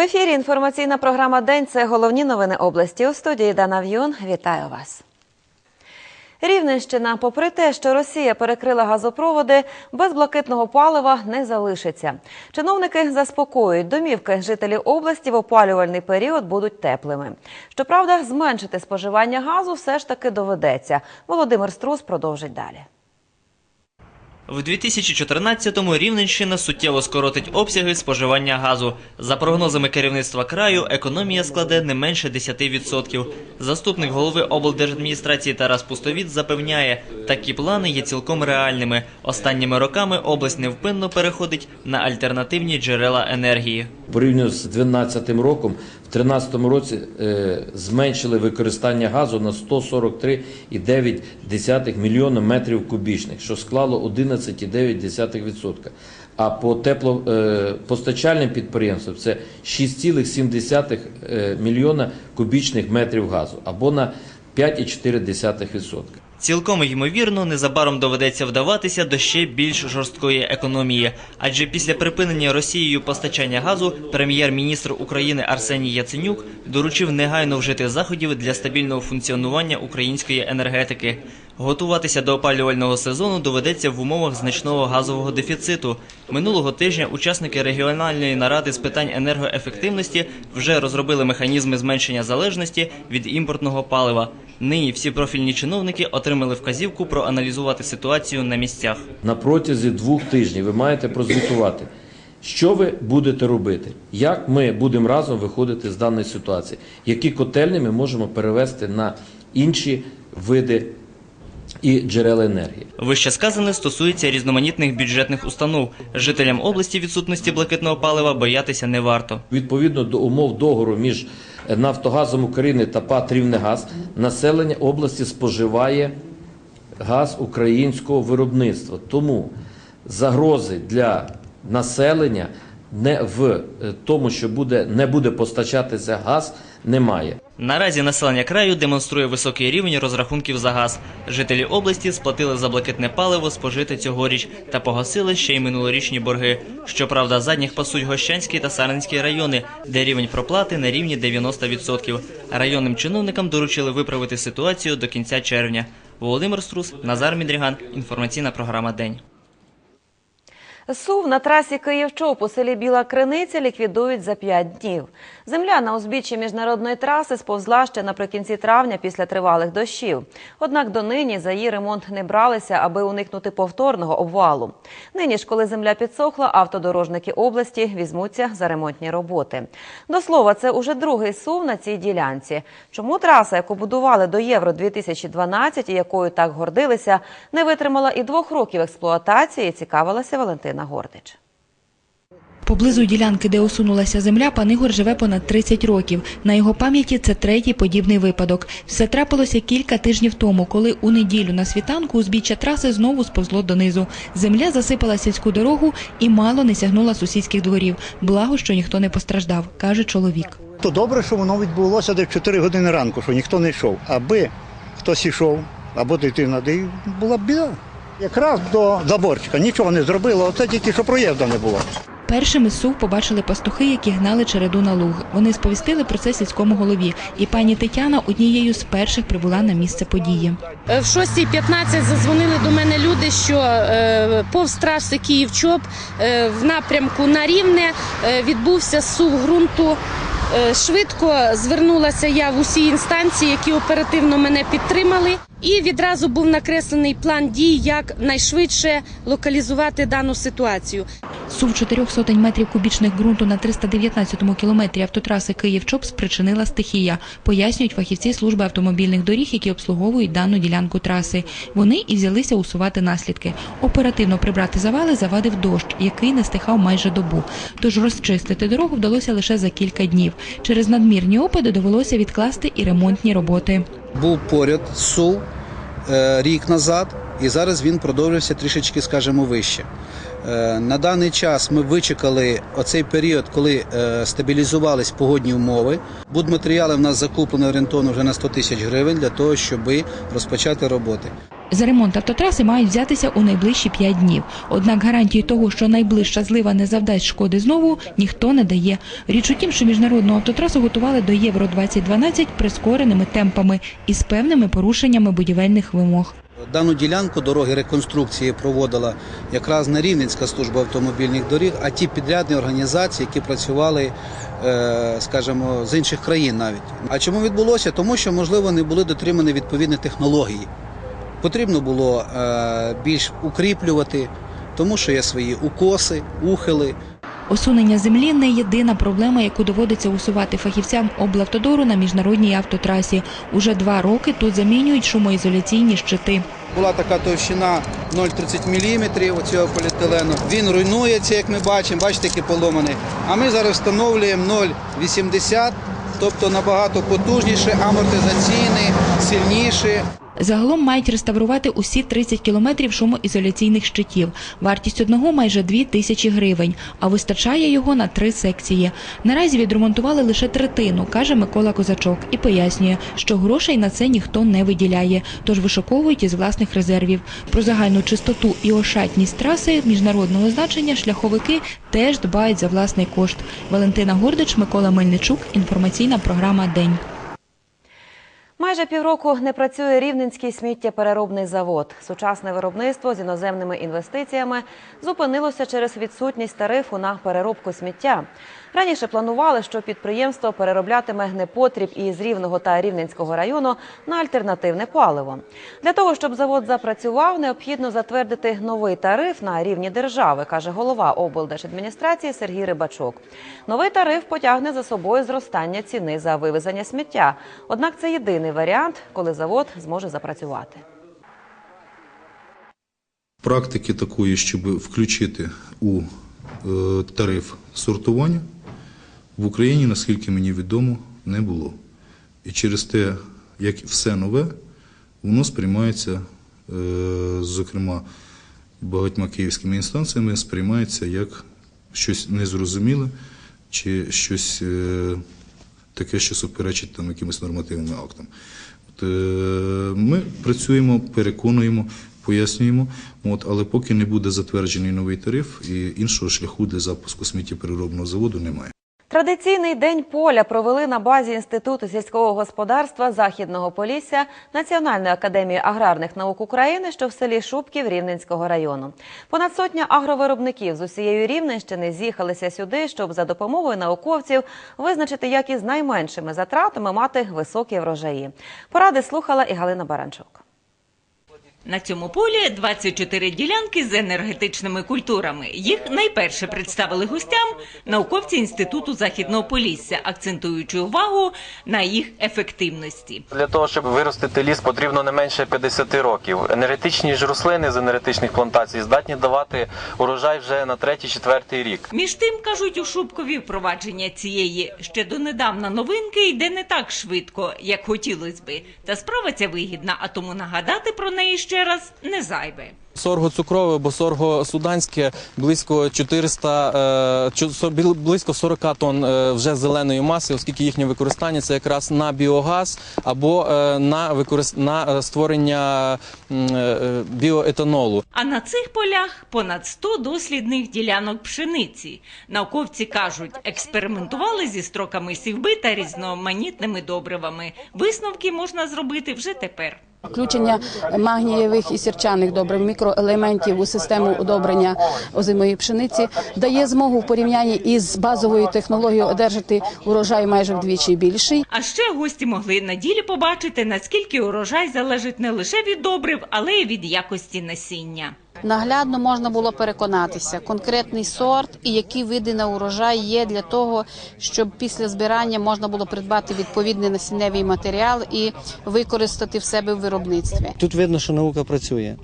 В ефірі інформаційна програма День. Це головні новини області. У студії Дана В'юн. Вітаю вас. Рівненщина, попри те, що Росія перекрила газопроводи, без блакитного палива не залишиться. Чиновники заспокоюють, домівки жителів області в опалювальний період будуть теплими. Щоправда, зменшити споживання газу все ж таки доведеться. Володимир Струс продовжить далі. В 2014-му Рівненщина суттєво скоротить обсяги споживання газу. За прогнозами керівництва краю, економія складе не менше 10%. Заступник голови облдержадміністрації Тарас Пустовіт запевняє, такі плани є цілком реальними. Останніми роками область невпинно переходить на альтернативні джерела енергії. Порівняно з 2012 роком, 2013 році е, зменшили використання газу на 143,9 мільйона метрів кубічних, що склало 11,9%. А по теплопостачальним підприємствам це 6,7 е, мільйона кубічних метрів газу або на 5,4%. Цілком ймовірно, незабаром доведеться вдаватися до ще більш жорсткої економії. Адже після припинення Росією постачання газу прем'єр-міністр України Арсеній Яценюк доручив негайно вжити заходів для стабільного функціонування української енергетики. Готуватися до опалювального сезону доведеться в умовах значного газового дефіциту. Минулого тижня учасники регіональної наради з питань енергоефективності вже розробили механізми зменшення залежності від імпортного палива. Нині всі профільні чиновники отримали вказівку проаналізувати ситуацію на місцях. На протязі двох тижнів ви маєте прозвітувати, що ви будете робити, як ми будемо разом виходити з даної ситуації, які котельні ми можемо перевести на інші види і джерела енергії. Вище сказане стосується різноманітних бюджетних установ. Жителям області відсутності блакитного палива боятися не варто. Відповідно до умов договору між Нафтогазом України та ПАТ «Рівнегаз» населення області споживає газ українського виробництва. Тому загрози для населення не в е, тому, що буде, не буде постачатися газ, немає. Наразі населення краю демонструє високий рівень розрахунків за газ. Жителі області сплатили за блакитне паливо спожите цьогоріч та погасили ще й минулорічні борги. Щоправда, задніх пасуть Гощанський та Сарненський райони, де рівень проплати на рівні 90%. Районним чиновникам доручили виправити ситуацію до кінця червня. Володимир Струс, Назар Мідріган. Інформаційна програма День. Сув на трасі Київ-Чоп у селі Біла Криниця ліквідують за п'ять днів. Земля на узбіччі міжнародної траси сповзла ще наприкінці травня після тривалих дощів. Однак донині за її ремонт не бралися, аби уникнути повторного обвалу. Нині ж, коли земля підсохла, автодорожники області візьмуться за ремонтні роботи. До слова, це уже другий сув на цій ділянці. Чому траса, яку будували до Євро 2012 і якою так гордилися, не витримала і двох років експлуатації, цікавилася Валентина Гордич. Поблизу ділянки, де осунулася земля, пан Ігор живе понад 30 років. На його пам'яті це третій подібний випадок. Все трапилося кілька тижнів тому, коли у неділю на світанку узбіччя траси знову сповзло донизу. Земля засипала сільську дорогу і мало не сягнула сусідських дворів. Благо, що ніхто не постраждав, каже чоловік. То добре, що воно відбулося десь 4 години ранку, що ніхто не йшов. Аби хтось йшов, або дитина, де була б біда. Якраз до заборчика нічого не зробило, оце тільки що проїзду не було. Першими сув побачили пастухи, які гнали череду на луг. Вони сповістили про це сільському голові. І пані Тетяна однією з перших прибула на місце події. Е, В 6.15 задзвонили до мене люди, що е, повз траси Київ-Чоп е, в напрямку на Рівне відбувся сув ґрунту. Швидко звернулася я в усі інстанції, які оперативно мене підтримали. І відразу був накреслений план дій, як найшвидше локалізувати дану ситуацію. Сув чотирьох сотень метрів кубічних ґрунту на 319-му кілометрі автотраси Київ-Чоп спричинила стихія, пояснюють фахівці служби автомобільних доріг, які обслуговують дану ділянку траси. Вони і взялися усувати наслідки. Оперативно прибрати завали завадив дощ, який не стихав майже добу. Тож розчистити дорогу вдалося лише за кілька днів. Через надмірні опади довелося відкласти і ремонтні роботи. Був поряд сув е, рік назад, і зараз він продовжився трішечки, скажімо, вище. Е, На даний час ми вичекали оцей період, коли е, стабілізувались погодні умови. Будматеріали в нас закуплено орієнтовно вже на 100 тисяч гривень для того, щоб розпочати роботи. За ремонт автотраси мають взятися у найближчі 5 днів. Однак гарантії того, що найближча злива не завдасть шкоди знову, ніхто не дає. Річ у тім, що міжнародну автотрасу готували до Євро 2012 прискореними темпами і з певними порушеннями будівельних вимог. Дану ділянку дороги реконструкції проводила якраз не Рівненська служба автомобільних доріг, а ті підрядні організації, які працювали, е, скажімо, з інших країн навіть. А чому відбулося? Тому що, можливо, не були дотримані відповідні технології. Потрібно було е, більш укріплювати, тому що є свої укоси, ухили. Осунення землі не єдина проблема, яку доводиться усувати фахівцям облавтодору на міжнародній автотрасі. Уже два роки тут замінюють шумоізоляційні щити. Була така товщина 0,30 мм оцього поліетилену. Він руйнується, як ми бачимо, бачите, який поломаний. А ми зараз встановлюємо 0,80, тобто набагато потужніше, амортизаційний, сильніший. Загалом мають реставрувати усі 30 кілометрів шумоізоляційних щитів. Вартість одного майже 2 тисячі гривень, а вистачає його на три секції. Наразі відремонтували лише третину, каже Микола Козачок, і пояснює, що грошей на це ніхто не виділяє, тож вишуковують із власних резервів. Про загальну чистоту і ошатність траси міжнародного значення шляховики теж дбають за власний кошт. Валентина Гордич, Микола Мельничук. Інформаційна програма День. Майже півроку не працює Рівненський сміттєпереробний завод. Сучасне виробництво з іноземними інвестиціями зупинилося через відсутність тарифу на переробку сміття. Раніше планували, що підприємство перероблятиме непотріб із Рівного та Рівненського району на альтернативне паливо. Для того, щоб завод запрацював, необхідно затвердити новий тариф на рівні держави, каже голова облдержадміністрації Сергій Рибачок. Новий тариф потягне за собою зростання ціни за вивезення сміття. Однак це єдиний варіант, коли завод зможе запрацювати. Практики такої, щоб включити у е, тариф сортування, в Україні, наскільки мені відомо, не було. І через те, як все нове, воно сприймається, е, зокрема, багатьма київськими інстанціями, сприймається як щось незрозуміле чи щось е, таке, що суперечить там якимось нормативним актам. От, е, ми працюємо, переконуємо, пояснюємо, от, але поки не буде затверджений новий тариф, і іншого шляху для запуску сміттєпереробного заводу немає. Традиційний день поля провели на базі Інституту сільського господарства Західного Полісся Національної академії аграрних наук України, що в селі Шубків Рівненського району. Понад сотня агровиробників з усієї Рівненщини з'їхалися сюди, щоб за допомогою науковців визначити, як із найменшими затратами мати високі врожаї. Поради слухала і Галина Баранчук. На цьому полі 24 ділянки з енергетичними культурами. Їх найперше представили гостям науковці Інституту Західного Полісся, акцентуючи увагу на їх ефективності. Для того, щоб виростити ліс, потрібно не менше 50 років. Енергетичні ж рослини з енергетичних плантацій здатні давати урожай вже на третій-четвертий рік. Між тим, кажуть у Шубкові, впровадження цієї ще донедавна новинки йде не так швидко, як хотілося би. Та справа ця вигідна, а тому нагадати про неї ще раз не зайве. Сорго цукрове, бо сорго суданське близько 400, е, близько 40 тонн е, вже зеленої маси, оскільки їхнє використання це якраз на біогаз або е, на використ... на створення біоетанолу. А на цих полях понад 100 дослідних ділянок пшениці. Науковці кажуть, експериментували зі строками сівби та різноманітними добривами. Висновки можна зробити вже тепер. Включення магнієвих і сірчаних добрив, мікроелементів у систему удобрення озимої пшениці дає змогу в порівнянні із базовою технологією одержати урожай майже вдвічі більший. А ще гості могли на ділі побачити, наскільки урожай залежить не лише від добрив, але й від якості насіння. Наглядно можна було переконатися конкретний сорт і які види на урожай є для того, щоб після збирання можна було придбати відповідний насінневий матеріал і використати в себе в виробництві. Тут видно, що наука працює.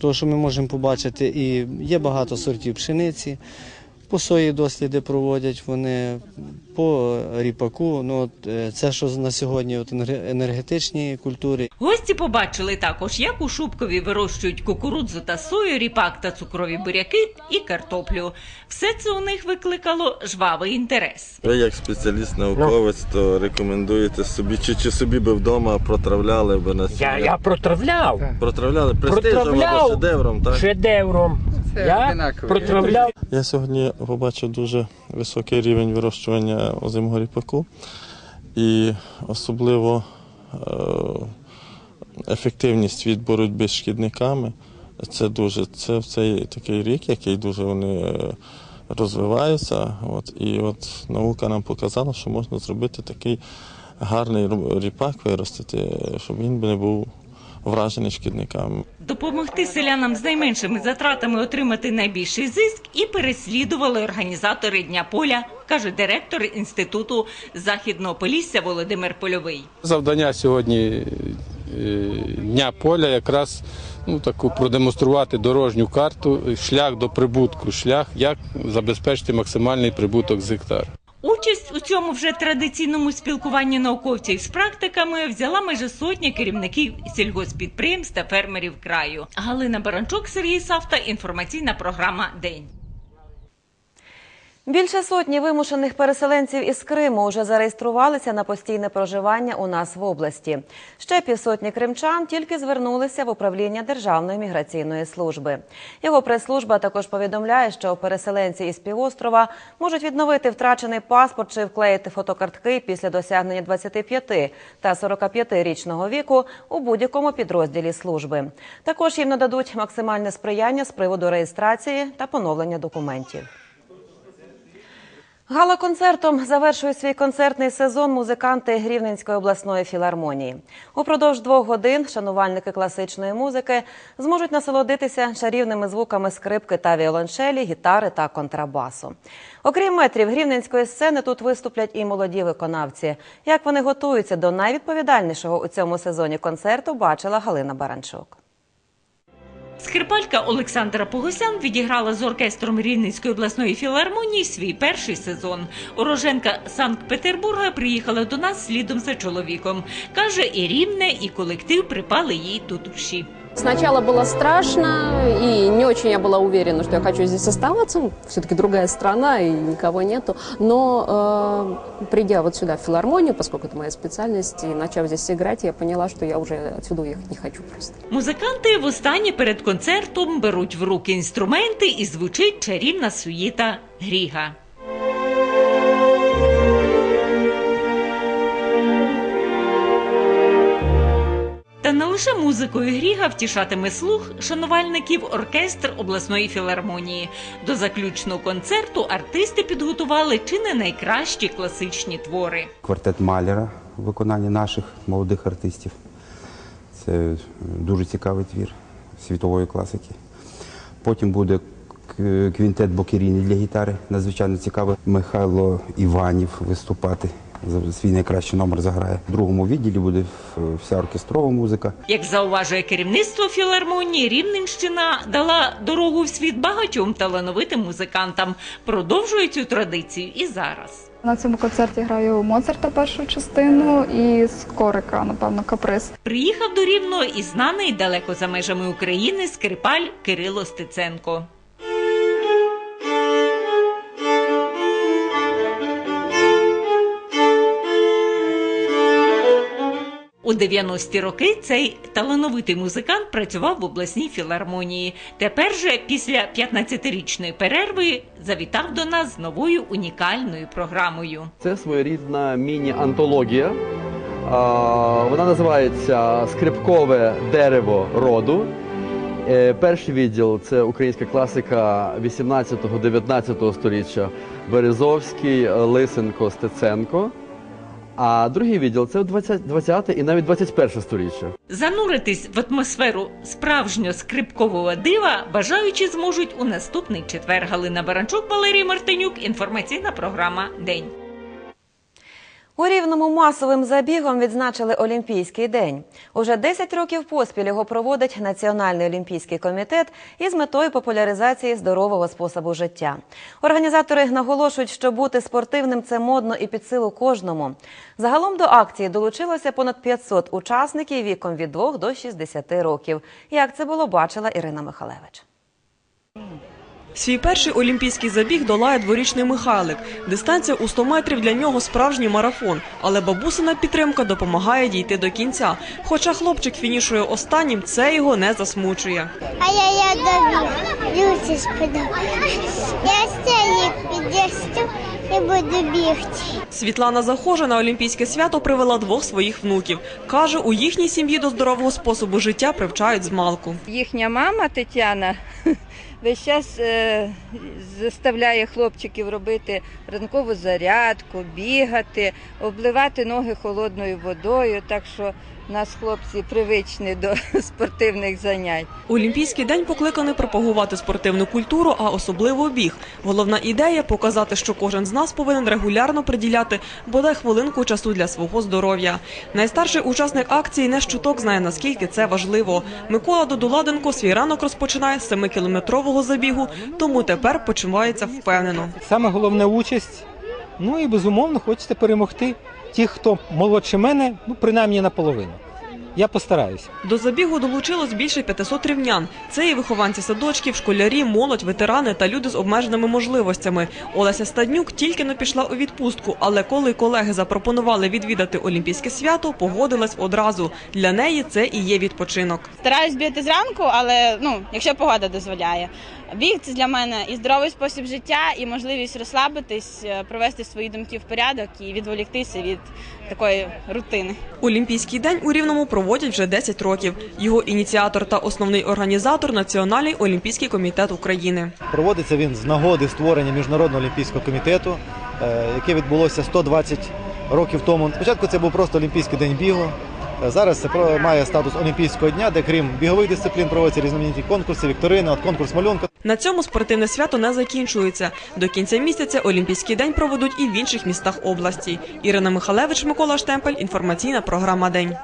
Тому що ми можемо побачити, і є багато сортів пшениці. По сої досліди проводять вони, по ріпаку. Ну, от, е, це, що на сьогодні от, енерге- енергетичні культури. Гості побачили також, як у Шубкові вирощують кукурудзу та сою, ріпак та цукрові буряки і картоплю. Все це у них викликало жвавий інтерес. Ви як спеціаліст науковець, то рекомендуєте собі, чи, чи собі би вдома протравляли би на Я, я протравляв. Протравляли престижем шедевром, так? шедевром. Я протравляв. Я сьогодні побачив дуже високий рівень вирощування озимого ріпаку і особливо е, ефективність від боротьби з шкідниками. Це дуже це в цей такий рік, який дуже вони е, розвиваються. От, і от наука нам показала, що можна зробити такий гарний ріпак виростити, щоб він не був вражений шкідниками. Допомогти селянам з найменшими затратами отримати найбільший зиск і переслідували організатори Дня поля, каже директор інституту західного полісся Володимир Польовий. Завдання сьогодні е, дня поля якраз ну, таку продемонструвати дорожню карту, шлях до прибутку, шлях, як забезпечити максимальний прибуток з гектара. У цьому вже традиційному спілкуванні науковців з практиками взяла майже сотня керівників сільгоспідприємств та фермерів краю. Галина Баранчук, Сергій Савта. Інформаційна програма День. Більше сотні вимушених переселенців із Криму вже зареєструвалися на постійне проживання у нас в області. Ще півсотні кримчан тільки звернулися в управління Державної міграційної служби. Його прес-служба також повідомляє, що переселенці із півострова можуть відновити втрачений паспорт чи вклеїти фотокартки після досягнення 25 та 45-річного віку у будь-якому підрозділі служби. Також їм нададуть максимальне сприяння з приводу реєстрації та поновлення документів. Гала-концертом завершують свій концертний сезон музиканти Рівненської обласної філармонії. Упродовж двох годин шанувальники класичної музики зможуть насолодитися чарівними звуками скрипки та віолончелі, гітари та контрабасу. Окрім метрів рівненської сцени, тут виступлять і молоді виконавці. Як вони готуються до найвідповідальнішого у цьому сезоні концерту, бачила Галина Баранчук. Скрипалька Олександра Погосян відіграла з оркестром Рівненської обласної філармонії свій перший сезон. Уроженка Санкт-Петербурга приїхала до нас слідом за чоловіком. Каже, і рівне, і колектив припали їй до душі. Сначала было страшно, и не очень я была уверена, что я хочу здесь оставаться. Все-таки другая страна, и никого нету. Но э, придя вот сюда, в филармонию, поскольку это моя специальность, и начав здесь играть, я поняла, что я уже отсюда уехать не хочу просто. Музиканти востаннє перед концертом беруть в руки інструменти і звучить чарівна суїта Гріга. Лише музикою Гріга втішатиме слух шанувальників оркестр обласної філармонії. До заключного концерту артисти підготували чи не найкращі класичні твори. Квартет Малера в виконанні наших молодих артистів. Це дуже цікавий твір світової класики. Потім буде квінтет Бокеріні для гітари. Надзвичайно цікавий. Михайло Іванів виступати. За свій найкращий номер заграє. В другому відділі буде вся оркестрова музика. Як зауважує керівництво філармонії, Рівненщина дала дорогу в світ багатьом талановитим музикантам. Продовжує цю традицію і зараз. На цьому концерті граю Моцарта першу частину і Скорика, напевно, каприз. Приїхав до Рівного і знаний далеко за межами України скрипаль Кирило Стеценко. У 90-ті роки цей талановитий музикант працював в обласній філармонії. Тепер же, після 15-річної перерви, завітав до нас з новою унікальною програмою. Це своєрідна міні-антологія. Вона називається Скрипкове дерево роду. Е, Перший відділ це українська класика 18-19 століття Березовський, Лисенко, Стеценко. А другий відділ це 20, 20 і навіть 21 століття. Зануритись в атмосферу справжнього скрипкового дива бажаючі зможуть у наступний четвер. Галина Баранчук, Валерій Мартинюк. Інформаційна програма День. У Рівному масовим забігом відзначили Олімпійський день. Уже 10 років поспіль його проводить Національний олімпійський комітет із метою популяризації здорового способу життя. Організатори наголошують, що бути спортивним це модно і під силу кожному. Загалом до акції долучилося понад 500 учасників віком від 2 до 60 років. Як це було бачила Ірина Михалевич. Свій перший олімпійський забіг долає дворічний Михайлик. Дистанція у 100 метрів для нього справжній марафон, але бабусина підтримка допомагає дійти до кінця. Хоча хлопчик фінішує останнім, це його не засмучує. А я я добіг. Люсі сподобалось. Я стільки підросту і буду бігти. Світлана Захожа на олімпійське свято привела двох своїх внуків. Каже, у їхній сім'ї до здорового способу життя привчають з малку. Їхня мама Тетяна весь час е, заставляє хлопчиків робити ранкову зарядку, бігати, обливати ноги холодною водою. Так що нас хлопці привичні до спортивних занять. Олімпійський день покликаний пропагувати спортивну культуру, а особливо біг. Головна ідея показати, що кожен з нас повинен регулярно приділяти бодай хвилинку часу для свого здоров'я. Найстарший учасник акції не щуток знає наскільки це важливо. Микола Додуладенко свій ранок розпочинає з 7-кілометрового забігу, тому тепер почувається впевнено. Саме головне участь. Ну і безумовно хочете перемогти. Ті, хто молодше мене, ну принаймні наполовину. Я постараюся. До забігу долучилось більше 500 рівнян. Це і вихованці садочків, школярі, молодь, ветерани та люди з обмеженими можливостями. Олеся Стаднюк тільки не пішла у відпустку, але коли колеги запропонували відвідати Олімпійське свято, погодилась одразу. Для неї це і є відпочинок. Стараюсь бігати зранку, але ну, якщо погода дозволяє. Біг це для мене і здоровий спосіб життя, і можливість розслабитись, е, привести свої думки в порядок і відволіктися від такої рутини. Олімпійський день у Рівному проводять вже 10 років. Його ініціатор та основний організатор Національний олімпійський комітет України. Проводиться він з нагоди створення Міжнародного олімпійського комітету, е, яке відбулося 120 років тому. Спочатку це був просто Олімпійський день бігу. Зараз це має статус Олімпійського дня, де крім бігових дисциплін проводяться різноманітні конкурси, вікторини, от конкурс малюнка. На цьому спортивне свято не закінчується. До кінця місяця Олімпійський день проведуть і в інших містах області. Ірина Михалевич, Микола Штемпель. Інформаційна програма День.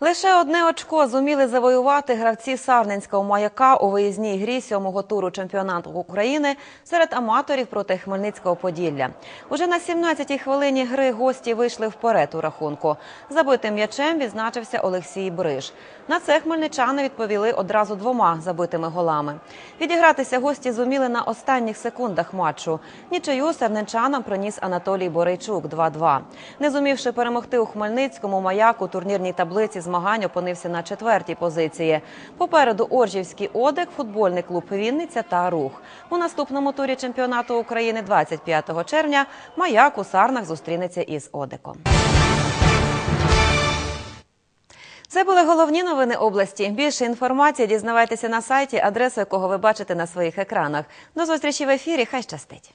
Лише одне очко зуміли завоювати гравці Сарненського маяка у виїзній грі сьомого туру чемпіонату України серед аматорів проти Хмельницького Поділля. Уже на 17-й хвилині гри гості вийшли вперед у рахунку. Забитим м'ячем відзначився Олексій Бриж. На це хмельничани відповіли одразу двома забитими голами. Відігратися гості зуміли на останніх секундах матчу. Нічию сарненчанам приніс Анатолій Борейчук 2-2. Не зумівши перемогти у Хмельницькому, маяк у турнірній таблиці змагань опинився на четвертій позиції. Попереду Оржівський Одек, футбольний клуб Вінниця та Рух. У наступному турі чемпіонату України 25 червня маяк у Сарнах зустрінеться із Одеком. Це були головні новини області. Більше інформації дізнавайтеся на сайті, адресу якого ви бачите на своїх екранах. До зустрічі в ефірі. Хай щастить.